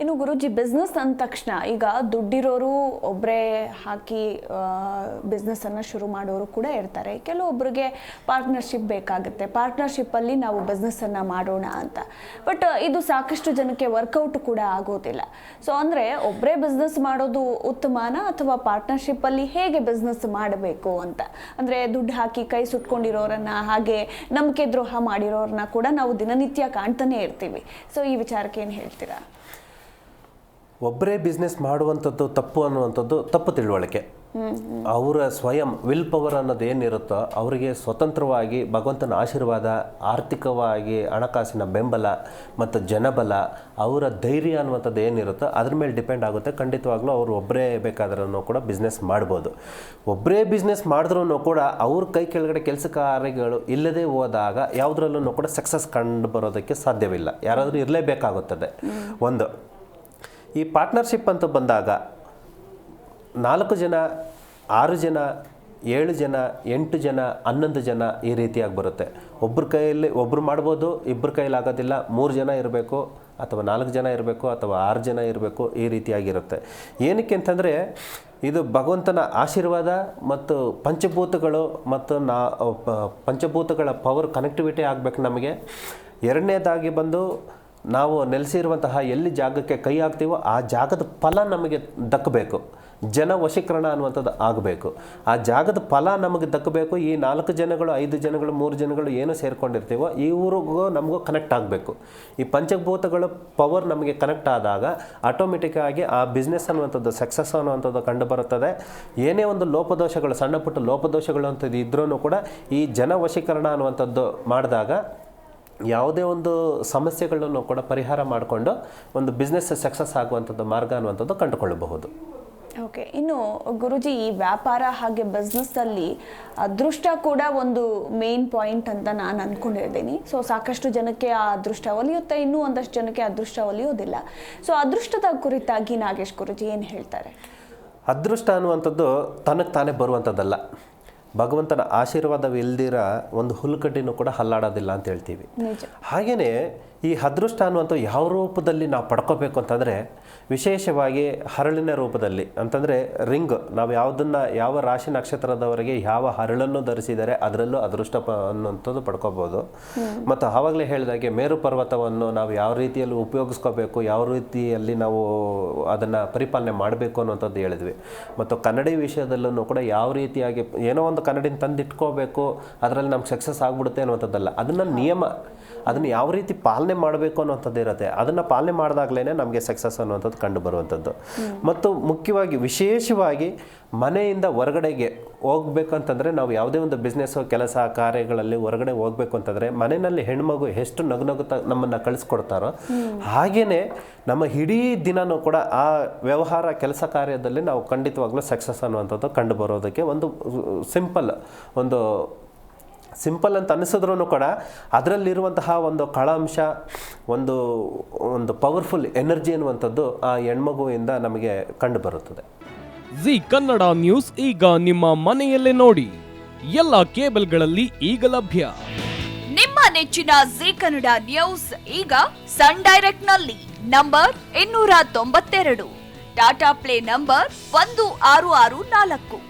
ಇನ್ನು ಗುರುಜಿ ಬಿಸ್ನೆಸ್ ಅಂದ ತಕ್ಷಣ ಈಗ ದುಡ್ಡಿರೋರು ಒಬ್ಬರೇ ಹಾಕಿ ಬಿಸ್ನೆಸ್ಸನ್ನು ಶುರು ಮಾಡೋರು ಕೂಡ ಇರ್ತಾರೆ. ಕೆಲವೊಬ್ಬರಿಗೆ ಪಾರ್ಟ್ನರ್ಶಿಪ್ ಬೇಕಾಗುತ್ತೆ. ಪಾರ್ಟ್ನರ್ಶಿಪ್ಪಲ್ಲಿ ನಾವು ಬಿಸ್ನೆಸ್ಸನ್ನು ಮಾಡೋಣ ಅಂತ. ಬಟ್ ಇದು ಸಾಕಷ್ಟು ಜನಕ್ಕೆ ವರ್ಕೌಟ್ ಕೂಡ ಆಗೋದಿಲ್ಲ. ಸೊ ಅಂದರೆ ಒಬ್ಬರೇ ಬಿಸ್ನೆಸ್ ಮಾಡೋದು ಉತ್ತಮನ ಅಥವಾ ಪಾರ್ಟ್ನರ್ಶಿಪ್ಪಲ್ಲಿ ಹೇಗೆ ಬಿಸ್ನೆಸ್ ಮಾಡಬೇಕು ಅಂತ. ಅಂದರೆ ದುಡ್ಡು ಹಾಕಿ ಕೈ ಸುಟ್ಕೊಂಡಿರೋರನ್ನ ಹಾಗೆ ನಂಬಿಕೆ ದ್ರೋಹ ಮಾಡಿರೋರನ್ನ ಕೂಡ ನಾವು ದಿನನಿತ್ಯ ಕಾಣ್ತಾನೆ ಇರ್ತೀವಿ. ಸೊ ಈ ವಿಚಾರಕ್ಕೆ ಏನು ಹೇಳ್ತೀರಾ? ಒಬ್ಬರೇ ಬಿಸ್ನೆಸ್ ಮಾಡುವಂಥದ್ದು ತಪ್ಪು ಅನ್ನುವಂಥದ್ದು ತಪ್ಪು ತಿಳುವಳಿಕೆ. ಅವರ ಸ್ವಯಂ ವಿಲ್ ಪವರ್ ಅನ್ನೋದು ಏನಿರುತ್ತೋ ಅವರಿಗೆ ಸ್ವತಂತ್ರವಾಗಿ ಭಗವಂತನ ಆಶೀರ್ವಾದ, ಆರ್ಥಿಕವಾಗಿ ಹಣಕಾಸಿನ ಬೆಂಬಲ ಮತ್ತು ಜನಬಲ, ಅವರ ಧೈರ್ಯ ಅನ್ನುವಂಥದ್ದು ಏನಿರುತ್ತೋ ಅದ್ರ ಮೇಲೆ ಡಿಪೆಂಡ್ ಆಗುತ್ತೆ. ಖಂಡಿತವಾಗ್ಲೂ ಅವರು ಒಬ್ಬರೇ ಬೇಕಾದ್ರೂ ಕೂಡ ಬಿಸ್ನೆಸ್ ಮಾಡ್ಬೋದು. ಒಬ್ಬರೇ ಬಿಸ್ನೆಸ್ ಮಾಡಿದ್ರೂ ಕೂಡ ಅವ್ರ ಕೈ ಕೆಳಗಡೆ ಕೆಲಸ ಕಾರ್ಯಗಳು ಇಲ್ಲದೆ ಹೋದಾಗ ಯಾವುದ್ರಲ್ಲೂ ಕೂಡ ಸಕ್ಸಸ್ ಕಂಡು ಬರೋದಕ್ಕೆ ಸಾಧ್ಯವಿಲ್ಲ. ಯಾರಾದರೂ ಇರಲೇಬೇಕಾಗುತ್ತದೆ. ಒಂದು ಈ ಪಾರ್ಟ್ನರ್ಶಿಪ್ ಅಂತ ಬಂದಾಗ ನಾಲ್ಕು ಜನ, ಆರು ಜನ, ಏಳು ಜನ, ಎಂಟು ಜನ, ಹನ್ನೊಂದು ಜನ ಈ ರೀತಿಯಾಗಿ ಬರುತ್ತೆ. ಒಬ್ಬರ ಕೈಯಲ್ಲಿ ಒಬ್ಬರು ಮಾಡ್ಬೋದು ಇಬ್ಬರ ಕೈಯಲ್ಲಿ ಆಗೋದಿಲ್ಲ. ಮೂರು ಜನ ಇರಬೇಕು ಅಥವಾ ನಾಲ್ಕು ಜನ ಇರಬೇಕು ಅಥವಾ ಆರು ಜನ ಇರಬೇಕು ಈ ರೀತಿಯಾಗಿರುತ್ತೆ. ಏನಕ್ಕೆ ಅಂತಂದರೆ ಇದು ಭಗವಂತನ ಆಶೀರ್ವಾದ ಮತ್ತು ಪಂಚಭೂತಗಳು ಮತ್ತು ನಾ ಪಂಚಭೂತಗಳ ಪವರ್ ಕನೆಕ್ಟಿವಿಟಿ ಆಗಬೇಕು ನಮಗೆ. ಎರಡನೇದಾಗಿ ಬಂದು ನಾವು ನೆಲೆಸಿರುವಂತಹ ಎಲ್ಲಿ ಜಾಗಕ್ಕೆ ಕೈ ಹಾಕ್ತೀವೋ ಆ ಜಾಗದ ಫಲ ನಮಗೆ ದಕ್ಕಬೇಕು. ಜನ ವಶೀಕರಣ ಅನ್ನುವಂಥದ್ದು ಆಗಬೇಕು. ಆ ಜಾಗದ ಫಲ ನಮಗೆ ದಕ್ಕಬೇಕು. ಈ ನಾಲ್ಕು ಜನಗಳು, ಐದು ಜನಗಳು, ಮೂರು ಜನಗಳು ಏನು ಸೇರ್ಕೊಂಡಿರ್ತೀವೋ ಇವ್ರಿಗೂ ನಮಗೂ ಕನೆಕ್ಟ್ ಆಗಬೇಕು. ಈ ಪಂಚಭೂತಗಳ ಪವರ್ ನಮಗೆ ಕನೆಕ್ಟ್ ಆದಾಗ ಆಟೋಮೆಟಿಕ್ ಆಗಿ ಆ ಬಿಸ್ನೆಸ್ ಅನ್ನುವಂಥದ್ದು ಸಕ್ಸಸ್ ಅನ್ನುವಂಥದ್ದು ಕಂಡು ಬರುತ್ತದೆ ಏನೇ ಒಂದು ಲೋಪದೋಷಗಳು, ಸಣ್ಣ ಪುಟ್ಟ ಲೋಪದೋಷಗಳು ಅಂಥದ್ದು ಇದ್ರೂ ಕೂಡ ಈ ಜನ ವಶೀಕರಣ ಅನ್ನುವಂಥದ್ದು ಮಾಡಿದಾಗ ಯಾವುದೇ ಒಂದು ಸಮಸ್ಯೆಗಳನ್ನು ಕೂಡ ಪರಿಹಾರ ಮಾಡಿಕೊಂಡು ಒಂದು ಬಿಸ್ನೆಸ್ ಸಕ್ಸಸ್ ಆಗುವಂಥದ್ದು ಮಾರ್ಗ ಅನ್ನುವಂಥದ್ದು ಕಂಡುಕೊಳ್ಳಬಹುದು. ಓಕೆ ಇನ್ನು ಗುರುಜಿ ಈ ವ್ಯಾಪಾರ ಹಾಗೆ ಬಿಸ್ನೆಸ್ಸಲ್ಲಿ ಅದೃಷ್ಟ ಕೂಡ ಒಂದು ಮೇನ್ ಪಾಯಿಂಟ್ ಅಂತ ನಾನು ಅಂದ್ಕೊಂಡಿದ್ದೀನಿ ಸೊ ಸಾಕಷ್ಟು ಜನಕ್ಕೆ ಆ ಅದೃಷ್ಟ ಒಲಿಯುತ್ತೆ? ಇನ್ನೂ ಒಂದಷ್ಟು ಜನಕ್ಕೆ ಅದೃಷ್ಟ ಒಲಿಯೋದಿಲ್ಲ. ಸೊ ಅದೃಷ್ಟದ ಕುರಿತಾಗಿ ನಾಗೇಶ್ ಗುರುಜಿ ಏನು ಹೇಳ್ತಾರೆ? ಅದೃಷ್ಟ ಅನ್ನುವಂಥದ್ದು ತನಗೆ ತಾನೇ ಬರುವಂಥದ್ದಲ್ಲ. ಭಗವಂತನ ಆಶೀರ್ವಾದವಿಲ್ದಿರ ಒಂದು ಹುಲ್ಲುಕಡ್ಡಿನೂ ಕೂಡ ಹಲ್ಲಾಡೋದಿಲ್ಲ ಅಂತ ಹೇಳ್ತೀವಿ. ಹಾಗೆಯೇ ಈ ಅದೃಷ್ಟ ಅನ್ನುವಂಥ ಯಾವ ರೂಪದಲ್ಲಿ ನಾವು ಪಡ್ಕೋಬೇಕು ಅಂತಂದರೆ ವಿಶೇಷವಾಗಿ ಹರಳಿನ ರೂಪದಲ್ಲಿ. ಅಂತಂದರೆ ರಿಂಗ್ ನಾವು ಯಾವುದನ್ನು ಯಾವ ರಾಶಿ ನಕ್ಷತ್ರದವರೆಗೆ ಯಾವ ಹರಳನ್ನು ಧರಿಸಿದರೆ ಅದರಲ್ಲೂ ಅದೃಷ್ಟ ಪ ಅನ್ನುವಂಥದ್ದು ಪಡ್ಕೋಬೋದು. ಮತ್ತು ಆವಾಗಲೇ ಹೇಳಿದಾಗೆ ಮೇರು ಪರ್ವತವನ್ನು ನಾವು ಯಾವ ರೀತಿಯಲ್ಲಿ ಉಪಯೋಗಿಸ್ಕೋಬೇಕು ಯಾವ ರೀತಿಯಲ್ಲಿ ನಾವು ಅದನ್ನು ಪರಿಪಾಲನೆ ಮಾಡಬೇಕು ಅನ್ನುವಂಥದ್ದು ಹೇಳಿದ್ವಿ. ಮತ್ತು ಕನ್ನಡಿ ವಿಷಯದಲ್ಲೂ ಕೂಡ ಯಾವ ರೀತಿಯಾಗಿ ಏನೋ ಒಂದು ಕನ್ನಡಿನ ತಂದಿಟ್ಕೋಬೇಕು ಅದರಲ್ಲಿ ನಮ್ಗೆ ಸಕ್ಸಸ್ ಆಗ್ಬಿಡುತ್ತೆ ಅನ್ನುವಂಥದ್ದಲ್ಲ. ಅದನ್ನು ನಿಯಮ ಅದನ್ನು ಯಾವ ರೀತಿ ಪಾಲನೆ ಮಾಡಬೇಕು ಅನ್ನೋಂಥದ್ದು ಇರುತ್ತೆ. ಅದನ್ನು ಪಾಲನೆ ಮಾಡಿದಾಗಲೇ ನಮಗೆ ಸಕ್ಸಸ್ ಅನ್ನುವಂಥದ್ದು ಕಂಡು ಬರುವಂಥದ್ದು ಮತ್ತು ಮುಖ್ಯವಾಗಿ, ವಿಶೇಷವಾಗಿ ಮನೆಯಿಂದ ಹೊರಗಡೆಗೆ ಹೋಗ್ಬೇಕಂತಂದರೆ ನಾವು ಯಾವುದೇ ಒಂದು ಬಿಸ್ನೆಸ್ಸು ಕೆಲಸ, ಕಾರ್ಯಗಳಲ್ಲಿ ಹೊರಗಡೆ ಹೋಗ್ಬೇಕು ಅಂತಂದರೆ ಮನೆಯಲ್ಲಿ ಹೆಣ್ಮಗು ಎಷ್ಟು ನಗು ನಗುತ್ತಾ ನಮ್ಮನ್ನು ಕಳಿಸ್ಕೊಡ್ತಾರೋ ಹಾಗೆಯೇ ನಮ್ಮ ಇಡೀ ದಿನನೂ ಕೂಡ ಆ ವ್ಯವಹಾರ, ಕೆಲಸ ಕಾರ್ಯದಲ್ಲಿ ನಾವು ಖಂಡಿತವಾಗ್ಲೂ ಸಕ್ಸಸ್ ಅನ್ನುವಂಥದ್ದು ಕಂಡು ಬರೋದಕ್ಕೆ ಒಂದು ಸಿಂಪಲ್ ಒಂದು ಸಿಂಪಲ್ ಅಂತ ಅನ್ನಿಸಿದ್ರೂ ಕೂಡ ಅದರಲ್ಲಿರುವಂತಹ ಒಂದು ಕಳಾಂಶ ಒಂದು ಒಂದು ಪವರ್ಫುಲ್ ಎನರ್ಜಿ ಅನ್ನುವಂಥದ್ದು ಆ ಹೆಣ್ಮಗುವಿಂದ ನಮಗೆ ಕಂಡುಬರುತ್ತದೆ. ಜಿ ಕನ್ನಡ ನ್ಯೂಸ್ ಈಗ ನಿಮ್ಮ ಮನೆಯಲ್ಲೇ ನೋಡಿ. ಎಲ್ಲ ಕೇಬಲ್ಗಳಲ್ಲಿ ಈಗ ಲಭ್ಯ. ನಿಮ್ಮ ನೆಚ್ಚಿನ ಜಿ ಕನ್ನಡ ನ್ಯೂಸ್ ಈಗ ಸನ್ ಡೈರೆಕ್ಟ್ನಲ್ಲಿ ನಂಬರ್ ಇನ್ನೂರ ತೊಂಬತ್ತೆರಡು. ಟಾಟಾ ಪ್ಲೇ ನಂಬರ್ ಒಂದು ಆರು ಆರು ನಾಲ್ಕು.